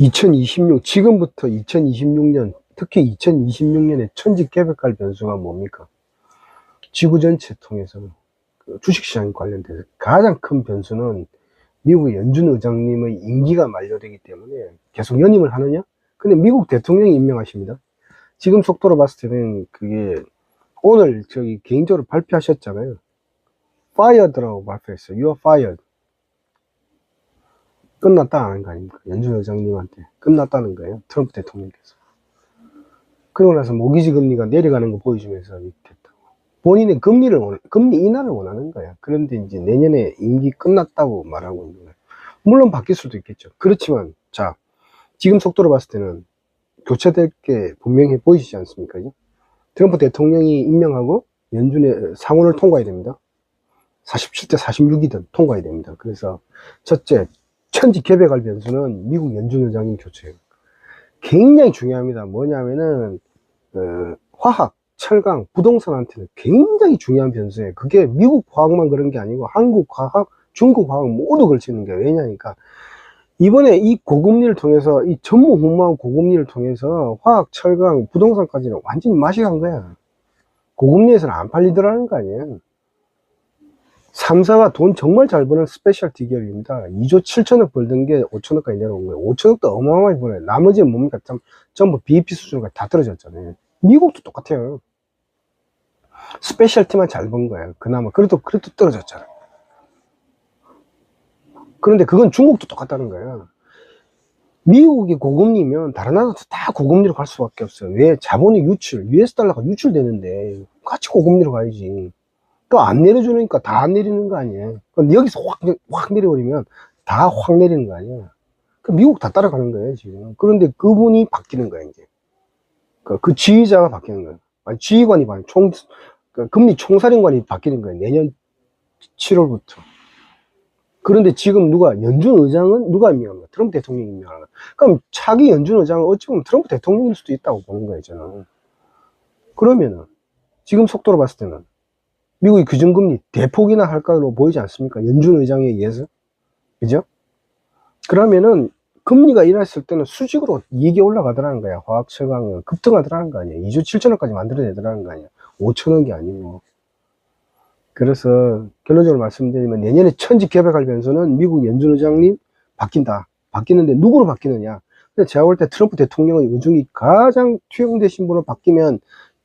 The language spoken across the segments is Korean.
2026, 지금부터 2026년, 특히 2026년에 천지 개벽할 변수가 뭡니까? 지구 전체 통해서 그 주식시장 관련돼서 가장 큰 변수는 미국 연준 의장님의 임기가 만료되기 때문에 계속 연임을 하느냐? 근데 미국 대통령이 임명하십니다. 지금 속도로 봤을 때는 그게 오늘 저기 개인적으로 발표하셨잖아요. fired라고 발표했어요. You are fired. 끝났다 하는 거 아닙니까? 연준 의장님한테 끝났다는 거예요. 트럼프 대통령께서. 그러고 나서 모기지 금리가 내려가는 거 보여주면서 했다고. 본인은 금리를 원, 금리 인하를 원하는 거야. 그런데 이제 내년에 임기 끝났다고 말하고 있는 거야. 물론 바뀔 수도 있겠죠. 그렇지만 자 지금 속도로 봤을 때는 교체될 게 분명해 보이시지 않습니까? 트럼프 대통령이 임명하고 연준의 상원을 통과해야 됩니다. 47대 46이든 통과해야 됩니다. 그래서 첫째 천지 개벽할 변수는 미국 연준 의장님 교체예요. 굉장히 중요합니다. 뭐냐면은 어, 화학, 철강, 부동산한테는 굉장히 중요한 변수예요. 그게 미국 화학만 그런 게 아니고 한국 화학, 중국 화학 모두 걸치는 게 왜냐니까 이번에 이 고금리를 통해서 이 전무후무한 고금리를 통해서 화학, 철강, 부동산까지는 완전히 맛이 간 거야. 고금리에서는 안 팔리더라는 거 아니에요. 3사가 돈 정말 잘 버는 스페셜티 기업입니다. 2조 7천억 벌던 게 5천억까지 내려온 거예요. 5천억도 어마어마하게 버려요. 나머지는 뭡니까? 참, 전부 BEP 수준까지 다 떨어졌잖아요. 미국도 똑같아요. 스페셜티만 잘 번 거예요. 그나마. 그래도, 그래도 떨어졌잖아요. 그런데 그건 중국도 똑같다는 거예요. 미국이 고금리면 다른 나라도 다 고금리로 갈 수밖에 없어요. 왜? 자본의 유출, US 달러가 유출되는데 같이 고금리로 가야지. 또 안 내려주니까 다 안 내리는 거 아니에요. 그럼 여기서 확, 확 내려버리면 다 확 내리는 거 아니야. 그 미국 다 따라가는 거예요, 지금. 그런데 그분이 바뀌는 거야, 이제. 그, 그 지휘자가 바뀌는 거예요. 아니, 지휘관이 바뀌는, 총, 그 금리 총사령관이 바뀌는 거예요. 내년 7월부터. 그런데 지금 누가, 연준 의장은 누가 임명합니까? 트럼프 대통령이 임명하는 거야. 그럼 차기 연준 의장은 어찌 보면 트럼프 대통령일 수도 있다고 보는 거예요, 저는. 그러면은, 지금 속도로 봤을 때는, 미국이 규정금리 대폭 이나 할 거로 보이지 않습니까? 연준 의장에 의해서. 그죠? 그러면은 금리가 일어났을 때는 수직으로 이익이 올라가더라는 거야. 화학 철강은 급등하더라는 거 아니야. 2조 7천억까지 만들어내더라는 거 아니야. 5천억이 아니고. 그래서 결론적으로 말씀드리면 내년에 천지 개벽할 변수는 미국 연준 의장님 바뀐다. 바뀌는데 누구로 바뀌느냐. 근데 제가 볼 때 트럼프 대통령의 의중이 가장 투영되신 분으로 바뀌면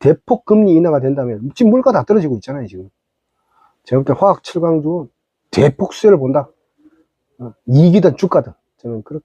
대폭 금리 인하가 된다면 지금 물가 다 떨어지고 있잖아요 지금. 제가 볼 때 화학 철강도 대폭 수혜를 본다. 어, 이익이든 주가든 저는 그렇게